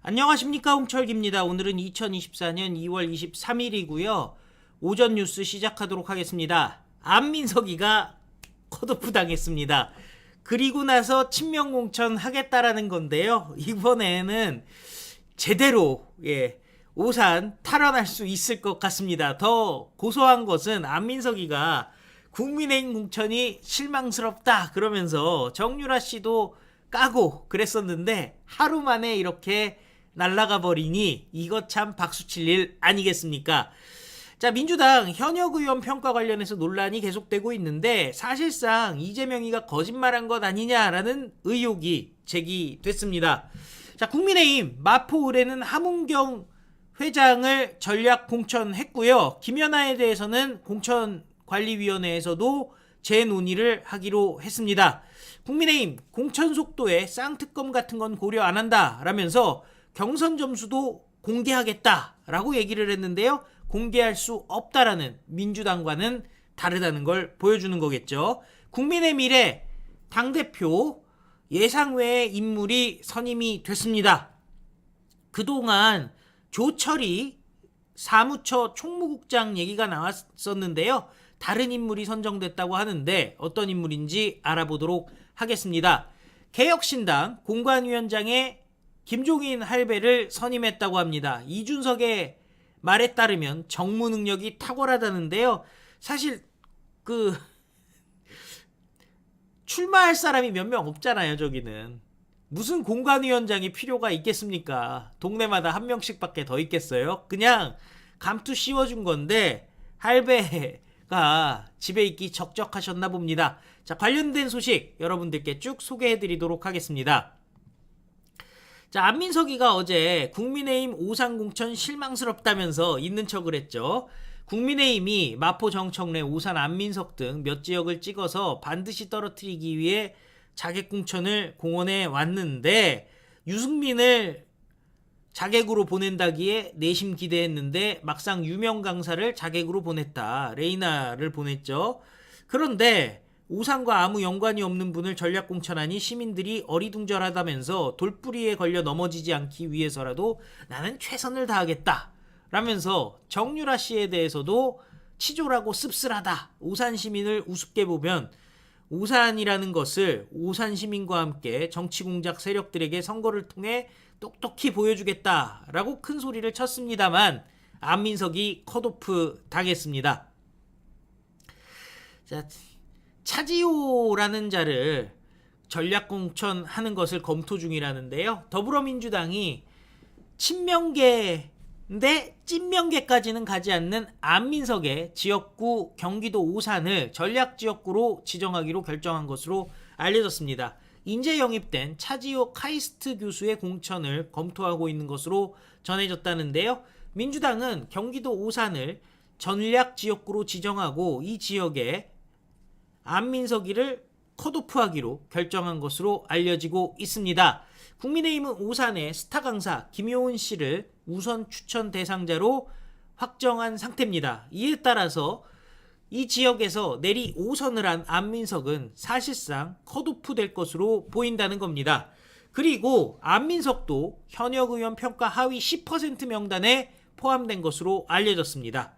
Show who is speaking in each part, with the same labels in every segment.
Speaker 1: 안녕하십니까 홍철기입니다. 오늘은 2024년 2월 23일이고요. 오전 뉴스 시작하도록 하겠습니다. 안민석이가 컷오프 당했습니다. 그리고 나서 친명 공천 하겠다라는 건데요. 이번에는 제대로 예 오산 탈환할 수 있을 것 같습니다. 더 고소한 것은 안민석이가 국민의힘 공천이 실망스럽다 그러면서 정유라 씨도 까고 그랬었는데 하루 만에 이렇게 날라가 버리니 이거 참 박수칠 일 아니겠습니까? 자, 민주당 현역 의원 평가 관련해서 논란이 계속되고 있는데 사실상 이재명이가 거짓말한 것 아니냐라는 의혹이 제기됐습니다. 자, 국민의힘 마포 의뢰는 함은경 회장을 전략 공천했고요. 김연아에 대해서는 공천관리위원회에서도 재논의를 하기로 했습니다. 국민의힘 공천 속도에 쌍특검 같은 건 고려 안 한다라면서 경선 점수도 공개하겠다라고 얘기를 했는데요. 공개할 수 없다라는 민주당과는 다르다는 걸 보여주는 거겠죠. 국민의 미래 당대표 예상 외의 인물이 선임이 됐습니다. 그동안 조철이 사무처 총무국장 얘기가 나왔었는데요. 다른 인물이 선정됐다고 하는데 어떤 인물인지 알아보도록 하겠습니다. 개혁신당 공관위원장에 김종인 할배를 선임했다고 합니다. 이준석의 말에 따르면 정무 능력이 탁월하다는데요. 사실 그 출마할 사람이 몇 명 없잖아요, 저기는. 무슨 공관위원장이 필요가 있겠습니까? 동네마다 한 명씩밖에 더 있겠어요? 그냥 감투 씌워준 건데 할배가 집에 있기 적적하셨나 봅니다. 자, 관련된 소식 여러분들께 쭉 소개해 드리도록 하겠습니다. 자, 안민석이가 어제 국민의힘 오산공천 실망스럽다면서 있는 척을 했죠. 국민의힘이 마포 정청래 오산 안민석 등 몇 지역을 찍어서 반드시 떨어뜨리기 위해 자객공천을 공언해 왔는데 유승민을 자객으로 보낸다기에 내심 기대했는데 막상 유명 강사를 자객으로 보냈다. 레이나를 보냈죠. 그런데 오산과 아무 연관이 없는 분을 전략 공천하니 시민들이 어리둥절하다면서 돌뿌리에 걸려 넘어지지 않기 위해서라도 나는 최선을 다하겠다. 라면서 정유라 씨에 대해서도 치졸하고 씁쓸하다. 오산 시민을 우습게 보면 오산이라는 것을 오산 시민과 함께 정치 공작 세력들에게 선거를 통해 똑똑히 보여주겠다라고 큰 소리를 쳤습니다만 안민석이 컷오프 당했습니다. 자, 차지호라는 자를 전략 공천하는 것을 검토 중이라는데요. 더불어민주당이 친명계인데 찐명계까지는 가지 않는 안민석의 지역구 경기도 오산을 전략 지역구로 지정하기로 결정한 것으로 알려졌습니다. 인재 영입된 차지호 카이스트 교수의 공천을 검토하고 있는 것으로 전해졌다는데요. 민주당은 경기도 오산을 전략 지역구로 지정하고 이 지역에 안민석이를 컷오프하기로 결정한 것으로 알려지고 있습니다. 국민의힘은 오산의 스타 강사 김효은 씨를 우선 추천 대상자로 확정한 상태입니다. 이에 따라서 이 지역에서 내리 5선을 한 안민석은 사실상 컷오프 될 것으로 보인다는 겁니다. 그리고 안민석도 현역 의원 평가 하위 10% 명단에 포함된 것으로 알려졌습니다.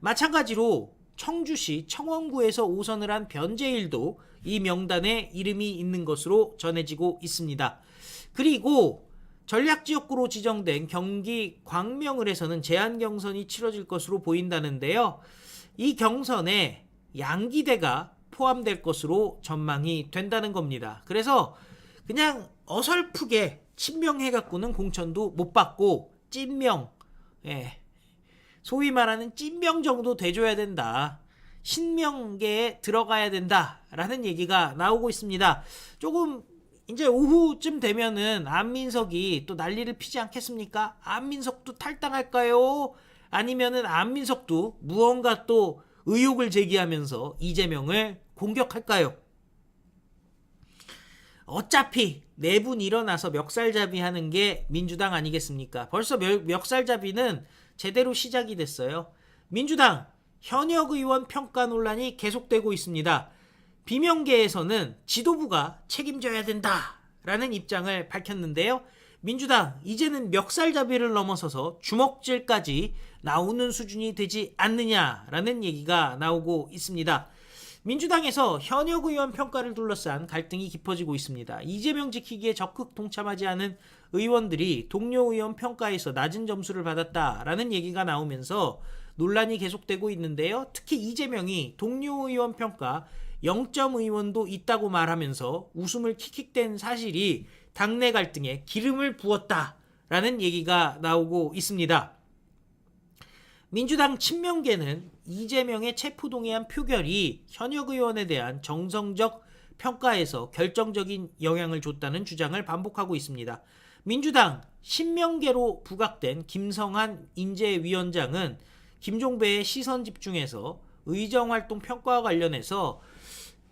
Speaker 1: 마찬가지로 청주시 청원구에서 5선을 한 변재일도 이 명단에 이름이 있는 것으로 전해지고 있습니다. 그리고 전략지역구로 지정된 경기 광명을에서는 제한 경선이 치러질 것으로 보인다는데요. 이 경선에 양기대가 포함될 것으로 전망이 된다는 겁니다. 그래서 그냥 어설프게 친명해갖고는 공천도 못 받고 찐명, 예, 소위 말하는 찐명 정도 돼줘야 된다. 신명계에 들어가야 된다라는 얘기가 나오고 있습니다. 조금 이제 오후쯤 되면은 안민석이 또 난리를 피지 않겠습니까? 안민석도 탈당할까요? 아니면은 안민석도 무언가 또 의혹을 제기하면서 이재명을 공격할까요? 어차피 네분 일어나서 멱살잡이 하는 게 민주당 아니겠습니까? 벌써 멱, 멱살잡이는 제대로 시작이 됐어요. 민주당 현역 의원 평가 논란이 계속되고 있습니다. 비명계에서는 지도부가 책임져야 된다라는 입장을 밝혔는데요. 민주당 이제는 멱살잡이를 넘어서서 주먹질까지 나오는 수준이 되지 않느냐라는 얘기가 나오고 있습니다. 민주당에서 현역 의원 평가를 둘러싼 갈등이 깊어지고 있습니다. 이재명 지키기에 적극 동참하지 않은 의원들이 동료 의원 평가에서 낮은 점수를 받았다라는 얘기가 나오면서 논란이 계속되고 있는데요. 특히 이재명이 동료 의원 평가 0점 의원도 있다고 말하면서 웃음을 킥킥댄 사실이 당내 갈등에 기름을 부었다라는 얘기가 나오고 있습니다. 민주당 친명계는 이재명의 체포동의안 표결이 현역 의원에 대한 정성적 평가에서 결정적인 영향을 줬다는 주장을 반복하고 있습니다. 민주당 신명계로 부각된 김성한 인재위원장은 김종배의 시선 집중에서 의정활동 평가와 관련해서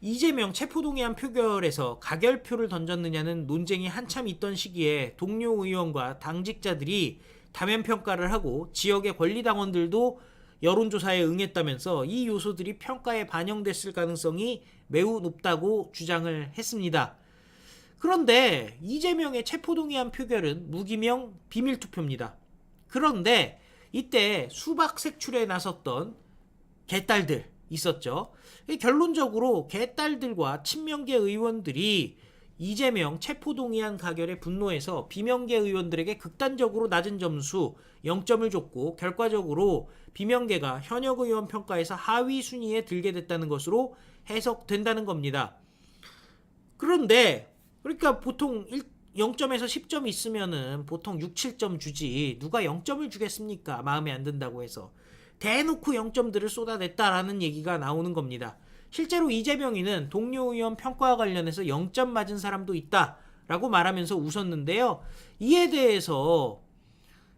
Speaker 1: 이재명 체포동의안 표결에서 가결표를 던졌느냐는 논쟁이 한참 있던 시기에 동료 의원과 당직자들이 다면 평가를 하고 지역의 권리당원들도 여론조사에 응했다면서 이 요소들이 평가에 반영됐을 가능성이 매우 높다고 주장을 했습니다. 그런데 이재명의 체포동의안 표결은 무기명 비밀투표입니다. 그런데 이때 수박 색출에 나섰던 개딸들 있었죠. 결론적으로 개딸들과 친명계 의원들이 이재명 체포동의안 가결에 분노해서 비명계 의원들에게 극단적으로 낮은 점수 0점을 줬고 결과적으로 비명계가 현역 의원 평가에서 하위 순위에 들게 됐다는 것으로 해석된다는 겁니다. 그런데 그러니까 보통 1, 0점에서 10점 있으면은 보통 6, 7점 주지 누가 0점을 주겠습니까? 마음에 안 든다고 해서 대놓고 0점들을 쏟아냈다라는 얘기가 나오는 겁니다. 실제로 이재명이는 동료 의원 평가와 관련해서 0점 맞은 사람도 있다라고 말하면서 웃었는데요. 이에 대해서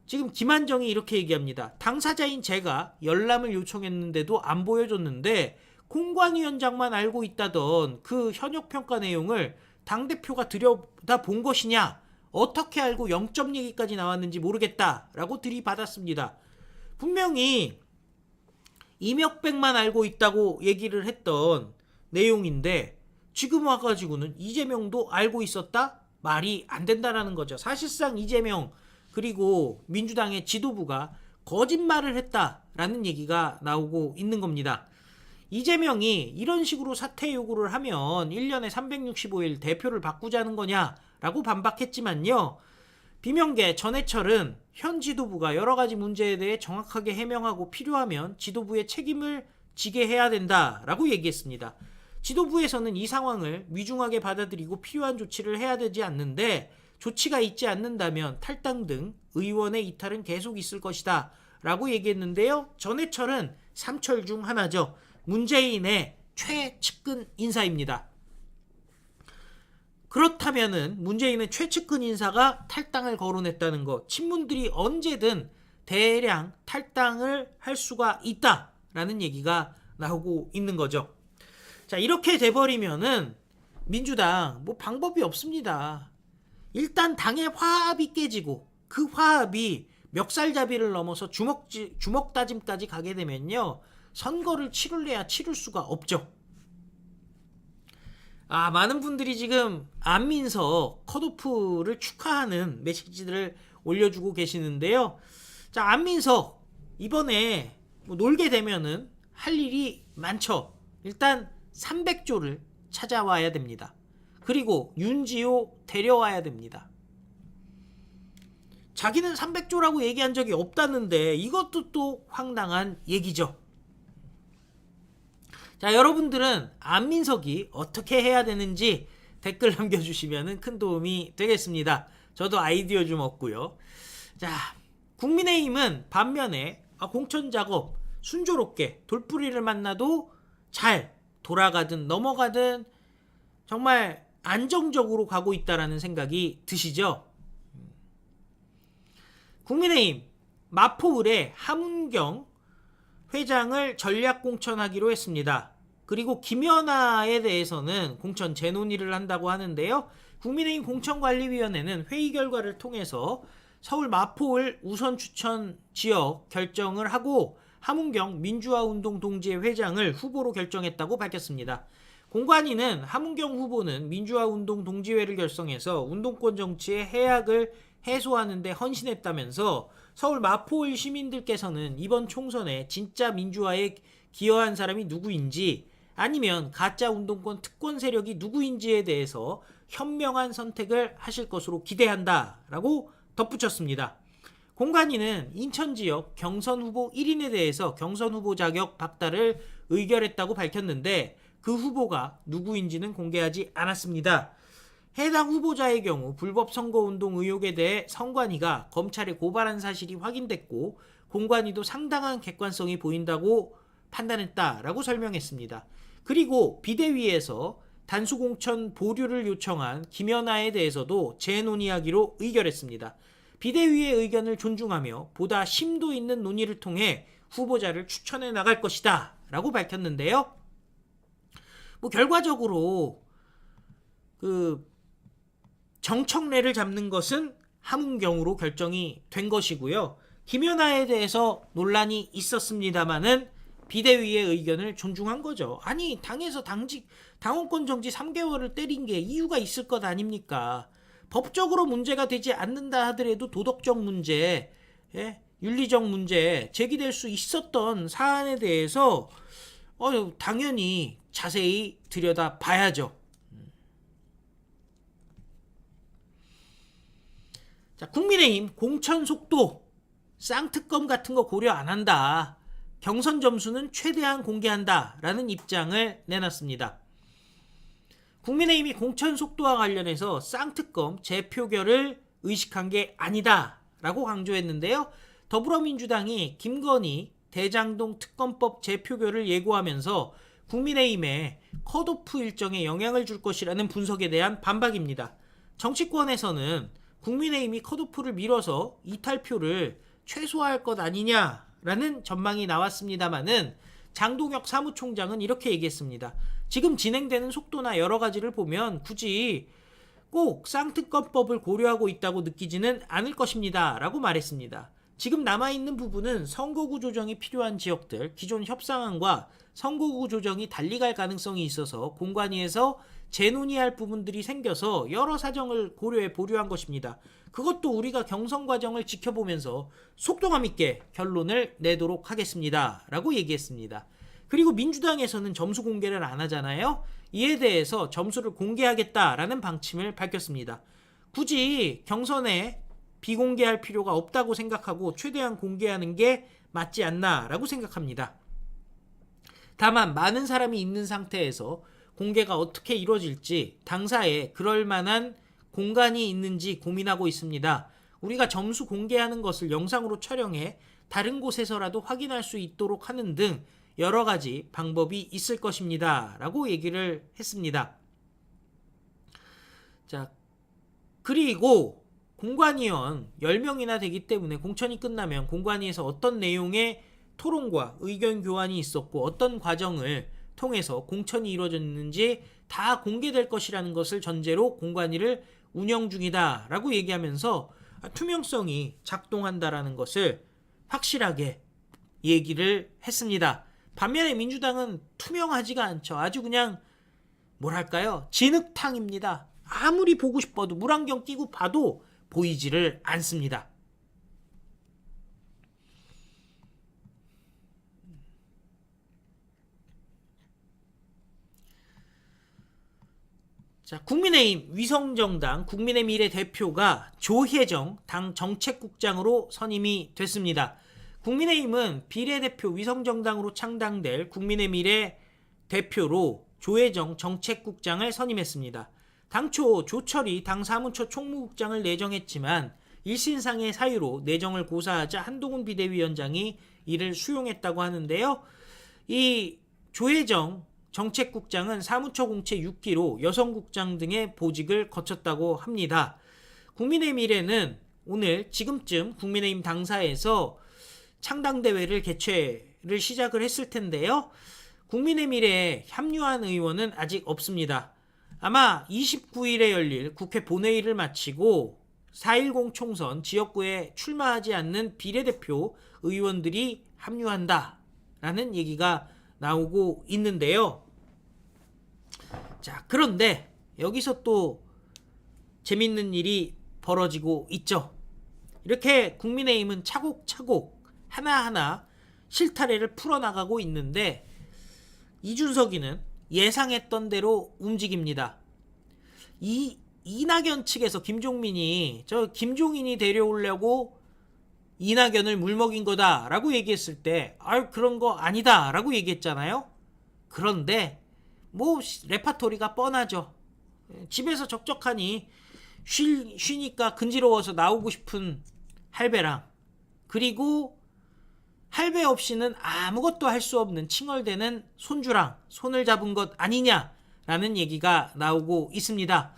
Speaker 1: 지금 김한정이 이렇게 얘기합니다. 당사자인 제가 열람을 요청했는데도 안 보여줬는데 공관위원장만 알고 있다던 그 현역 평가 내용을 당대표가 들여다 본 것이냐? 어떻게 알고 0점 얘기까지 나왔는지 모르겠다라고 들이받았습니다. 분명히 이명백만 알고 있다고 얘기를 했던 내용인데 지금 와가지고는 이재명도 알고 있었다? 말이 안 된다라는 거죠. 사실상 이재명 그리고 민주당의 지도부가 거짓말을 했다라는 얘기가 나오고 있는 겁니다. 이재명이 이런 식으로 사퇴 요구를 하면 1년에 365일 대표를 바꾸자는 거냐라고 반박했지만요. 비명계 전해철은 현 지도부가 여러 가지 문제에 대해 정확하게 해명하고 필요하면 지도부의 책임을 지게 해야 된다라고 얘기했습니다. 지도부에서는 이 상황을 위중하게 받아들이고 필요한 조치를 해야 되지 않는데 조치가 있지 않는다면 탈당 등 의원의 이탈은 계속 있을 것이다 라고 얘기했는데요. 전해철은 삼철 중 하나죠. 문재인의 최측근 인사입니다. 그렇다면은 문재인은 최측근 인사가 탈당을 거론했다는 것, 친문들이 언제든 대량 탈당을 할 수가 있다라는 얘기가 나오고 있는 거죠. 자, 이렇게 돼버리면은 민주당 뭐 방법이 없습니다. 일단 당의 화합이 깨지고 그 화합이 멱살잡이를 넘어서 주먹, 주먹 다짐까지 가게 되면요. 선거를 치룰래야 치룰 수가 없죠. 아, 많은 분들이 지금 안민석 컷오프를 축하하는 메시지들을 올려주고 계시는데요. 자, 안민석 이번에 뭐 놀게 되면은 할 일이 많죠. 일단 300조를 찾아와야 됩니다. 그리고 윤지호 데려와야 됩니다. 자기는 300조라고 얘기한 적이 없다는데 이것도 또 황당한 얘기죠. 자, 여러분들은 안민석이 어떻게 해야 되는지 댓글 남겨주시면 큰 도움이 되겠습니다. 저도 아이디어 좀 얻고요. 자, 국민의힘은 반면에 아, 공천 작업 순조롭게 돌뿌리를 만나도 잘 돌아가든 넘어가든 정말 안정적으로 가고 있다라는 생각이 드시죠? 국민의힘 마포을에 함은경 회장을 전략 공천하기로 했습니다. 그리고 김연아에 대해서는 공천 재논의를 한다고 하는데요. 국민의힘 공천관리위원회는 회의 결과를 통해서 서울 마포을 우선 추천 지역 결정을 하고 함은경 민주화운동 동지회 회장을 후보로 결정했다고 밝혔습니다. 공관위는 함은경 후보는 민주화운동 동지회를 결성해서 운동권 정치의 해악을 해소하는 데 헌신했다면서 서울 마포일 시민들께서는 이번 총선에 진짜 민주화에 기여한 사람이 누구인지 아니면 가짜 운동권 특권 세력이 누구인지에 대해서 현명한 선택을 하실 것으로 기대한다 라고 덧붙였습니다. 공관위는 인천 지역 경선 후보 1인에 대해서 경선 후보 자격 박탈을 의결했다고 밝혔는데 그 후보가 누구인지는 공개하지 않았습니다. 해당 후보자의 경우 불법 선거운동 의혹에 대해 선관위가 검찰에 고발한 사실이 확인됐고 공관위도 상당한 객관성이 보인다고 판단했다라고 설명했습니다. 그리고 비대위에서 단수공천 보류를 요청한 김연아에 대해서도 재논의하기로 의결했습니다. 비대위의 의견을 존중하며 보다 심도 있는 논의를 통해 후보자를 추천해 나갈 것이다 라고 밝혔는데요. 뭐 결과적으로 그 정청래를 잡는 것은 함흥경으로 결정이 된 것이고요. 김연아에 대해서 논란이 있었습니다마는 비대위의 의견을 존중한 거죠. 아니 당에서 당직 당원권 정지 3개월을 때린 게 이유가 있을 것 아닙니까? 법적으로 문제가 되지 않는다 하더라도 도덕적 문제, 예? 윤리적 문제 제기될 수 있었던 사안에 대해서 어, 당연히 자세히 들여다 봐야죠. 자, 국민의힘 공천 속도 쌍특검 같은 거 고려 안 한다. 경선 점수는 최대한 공개한다. 라는 입장을 내놨습니다. 국민의힘이 공천 속도와 관련해서 쌍특검 재표결을 의식한 게 아니다. 라고 강조했는데요. 더불어민주당이 김건희 대장동 특검법 재표결을 예고하면서 국민의힘에 컷오프 일정에 영향을 줄 것이라는 분석에 대한 반박입니다. 정치권에서는 국민의힘이 컷오프를 미뤄서 이탈표를 최소화할 것 아니냐 라는 전망이 나왔습니다마는 장동혁 사무총장은 이렇게 얘기했습니다. 지금 진행되는 속도나 여러 가지를 보면 굳이 꼭 쌍특검법을 고려하고 있다고 느끼지는 않을 것입니다. 라고 말했습니다. 지금 남아있는 부분은 선거구 조정이 필요한 지역들, 기존 협상안과 선거구 조정이 달리 갈 가능성이 있어서 공관위에서 재논의할 부분들이 생겨서 여러 사정을 고려해 보류한 것입니다. 그것도 우리가 경선 과정을 지켜보면서 속도감 있게 결론을 내도록 하겠습니다. 라고 얘기했습니다. 그리고 민주당에서는 점수 공개를 안 하잖아요. 이에 대해서 점수를 공개하겠다라는 방침을 밝혔습니다. 굳이 경선에 비공개할 필요가 없다고 생각하고 최대한 공개하는 게 맞지 않나라고 생각합니다. 다만 많은 사람이 있는 상태에서 공개가 어떻게 이루어질지 당사에 그럴 만한 공간이 있는지 고민하고 있습니다. 우리가 점수 공개하는 것을 영상으로 촬영해 다른 곳에서라도 확인할 수 있도록 하는 등 여러 가지 방법이 있을 것입니다. 라고 얘기를 했습니다. 자, 그리고 공관위원 10명이나 되기 때문에 공천이 끝나면 공관위에서 어떤 내용의 토론과 의견 교환이 있었고 어떤 과정을 통해서 공천이 이루어졌는지 다 공개될 것이라는 것을 전제로 공관위를 운영 중이다라고 얘기하면서 투명성이 작동한다라는 것을 확실하게 얘기를 했습니다. 반면에 민주당은 투명하지가 않죠. 아주 그냥 뭐랄까요? 진흙탕입니다. 아무리 보고 싶어도 물안경 끼고 봐도 보이지를 않습니다. 자, 국민의힘 위성정당 국민의 미래 대표가 조혜정 당 정책국장으로 선임이 됐습니다. 국민의힘은 비례대표 위성정당으로 창당될 국민의 미래 대표로 조혜정 정책국장을 선임했습니다. 당초 조철이 당 사무처 총무국장을 내정했지만 일신상의 사유로 내정을 고사하자 한동훈 비대위원장이 이를 수용했다고 하는데요. 이 조혜정 정책국장은 사무처 공채 6기로 여성국장 등의 보직을 거쳤다고 합니다. 국민의 미래는 오늘 지금쯤 국민의힘 당사에서 창당대회를 개최를 시작을 했을 텐데요. 국민의 미래에 합류한 의원은 아직 없습니다. 아마 29일에 열릴 국회 본회의를 마치고 4.10 총선 지역구에 출마하지 않는 비례대표 의원들이 합류한다. 라는 얘기가 나오고 있는데요. 자, 그런데 여기서 또 재밌는 일이 벌어지고 있죠. 이렇게 국민의힘은 차곡차곡 하나하나 실타래를 풀어나가고 있는데 이준석이는 예상했던 대로 움직입니다. 이 이낙연 측에서 김종민이 저 김종인이 데려오려고 이낙연을 물먹인 거다 라고 얘기했을 때, 아 그런 거 아니다 라고 얘기했잖아요. 그런데 뭐 레파토리가 뻔하죠. 집에서 적적하니 쉬, 쉬니까 근지러워서 나오고 싶은 할배랑 그리고 할배 없이는 아무것도 할 수 없는 칭얼대는 손주랑 손을 잡은 것 아니냐라는 얘기가 나오고 있습니다.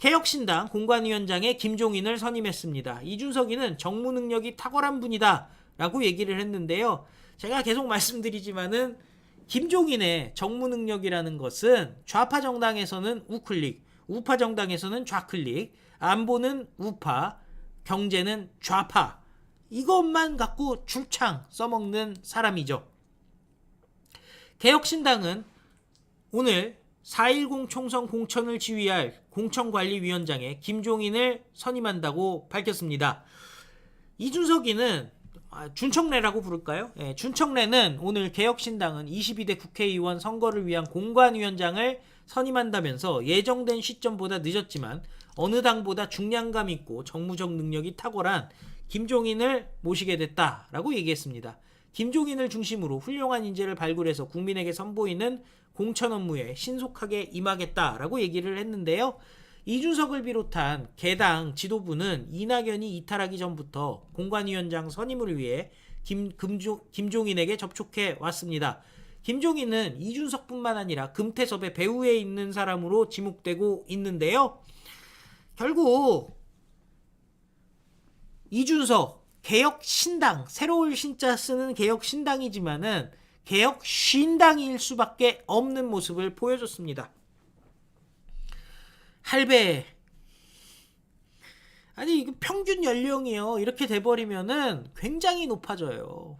Speaker 1: 개혁신당 공관위원장에 김종인을 선임했습니다. 이준석이는 정무 능력이 탁월한 분이다 라고 얘기를 했는데요. 제가 계속 말씀드리지만은 김종인의 정무 능력이라는 것은 좌파 정당에서는 우클릭, 우파 정당에서는 좌클릭, 안보는 우파, 경제는 좌파. 이것만 갖고 줄창 써먹는 사람이죠. 개혁신당은 오늘 4.10 총선 공천을 지휘할 공천관리위원장에 김종인을 선임한다고 밝혔습니다. 이준석이는 아, 준청래라고 부를까요? 예, 준청래는 오늘 개혁신당은 22대 국회의원 선거를 위한 공관위원장을 선임한다면서 예정된 시점보다 늦었지만 어느 당보다 중량감 있고 정무적 능력이 탁월한 김종인을 모시게 됐다라고 얘기했습니다. 김종인을 중심으로 훌륭한 인재를 발굴해서 국민에게 선보이는 공천 업무에 신속하게 임하겠다라고 얘기를 했는데요. 이준석을 비롯한 개당 지도부는 이낙연이 이탈하기 전부터 공관위원장 선임을 위해 김, 금조, 김종인에게 접촉해 왔습니다. 김종인은 이준석뿐만 아니라 금태섭의 배후에 있는 사람으로 지목되고 있는데요. 결국 이준석 개혁 신당 새로운 신자 쓰는 개혁 신당이지만은 개혁 신당일 수밖에 없는 모습을 보여줬습니다. 할배 아니 이거 평균 연령이요 이렇게 돼버리면은 굉장히 높아져요.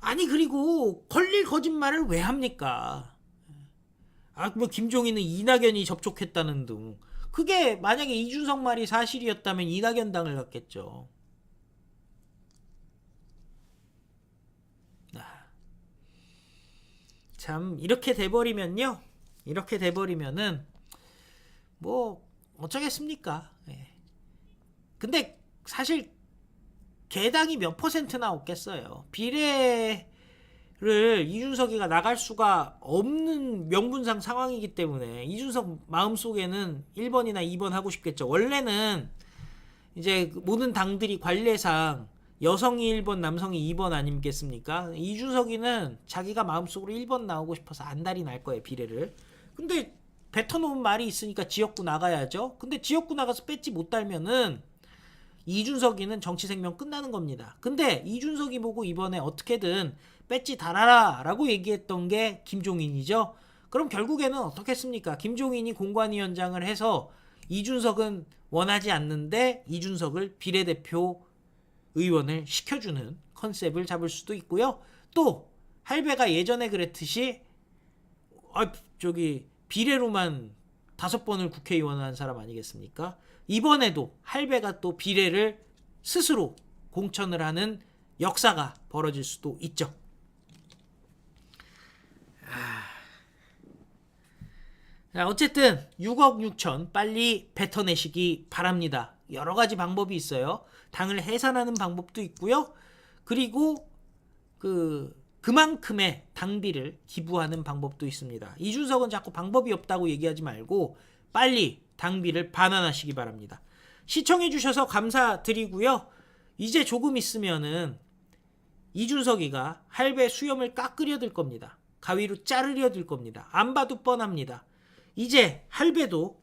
Speaker 1: 아니 그리고 걸릴 거짓말을 왜 합니까? 아뭐 김종인은 이낙연이 접촉했다는 등 그게 만약에 이준석 말이 사실이었다면 이낙연 당을 갔겠죠. 아. 참 이렇게 돼버리면요 이렇게 돼버리면은 뭐 어쩌겠습니까 예. 근데 사실 개당이 몇 퍼센트나 없겠어요 비례 를 이준석이가 나갈 수가 없는 명분상 상황이기 때문에 이준석 마음속에는 1번이나 2번 하고 싶겠죠 원래는 이제 모든 당들이 관례상 여성이 1번, 남성이 2번 아니겠습니까? 이준석이는 자기가 마음속으로 1번 나오고 싶어서 안달이 날 거예요, 비례를. 근데 뱉어놓은 말이 있으니까 지역구 나가야죠. 근데 지역구 나가서 뺏지 못 달면은 이준석이는 정치 생명 끝나는 겁니다. 근데 이준석이 보고 이번에 어떻게든 뺏지 달아라 라고 얘기했던 게 김종인이죠. 그럼 결국에는 어떻겠습니까? 김종인이 공관위원장을 해서 이준석은 원하지 않는데 이준석을 비례대표 의원을 시켜주는 컨셉을 잡을 수도 있고요. 또 할배가 예전에 그랬듯이 아 저기 비례로만 다섯 번을 국회의원 한 사람 아니겠습니까? 이번에도 할배가 또 비례를 스스로 공천을 하는 역사가 벌어질 수도 있죠. 자, 어쨌든 6억 6천 빨리 뱉어내시기 바랍니다. 여러 가지 방법이 있어요. 당을 해산하는 방법도 있고요. 그리고 그 그만큼의 당비를 기부하는 방법도 있습니다. 이준석은 자꾸 방법이 없다고 얘기하지 말고 빨리 당비를 반환하시기 바랍니다. 시청해 주셔서 감사드리고요. 이제 조금 있으면은 이준석이가 할배 수염을 깎으려 들 겁니다. 가위로 자르려 들 겁니다. 안 봐도 뻔합니다. 이제 할배도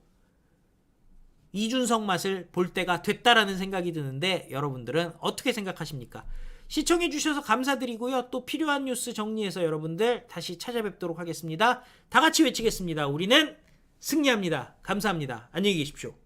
Speaker 1: 이준석 맛을 볼 때가 됐다라는 생각이 드는데 여러분들은 어떻게 생각하십니까? 시청해 주셔서 감사드리고요. 또 필요한 뉴스 정리해서 여러분들 다시 찾아뵙도록 하겠습니다. 다 같이 외치겠습니다. 우리는 승리합니다. 감사합니다. 안녕히 계십시오.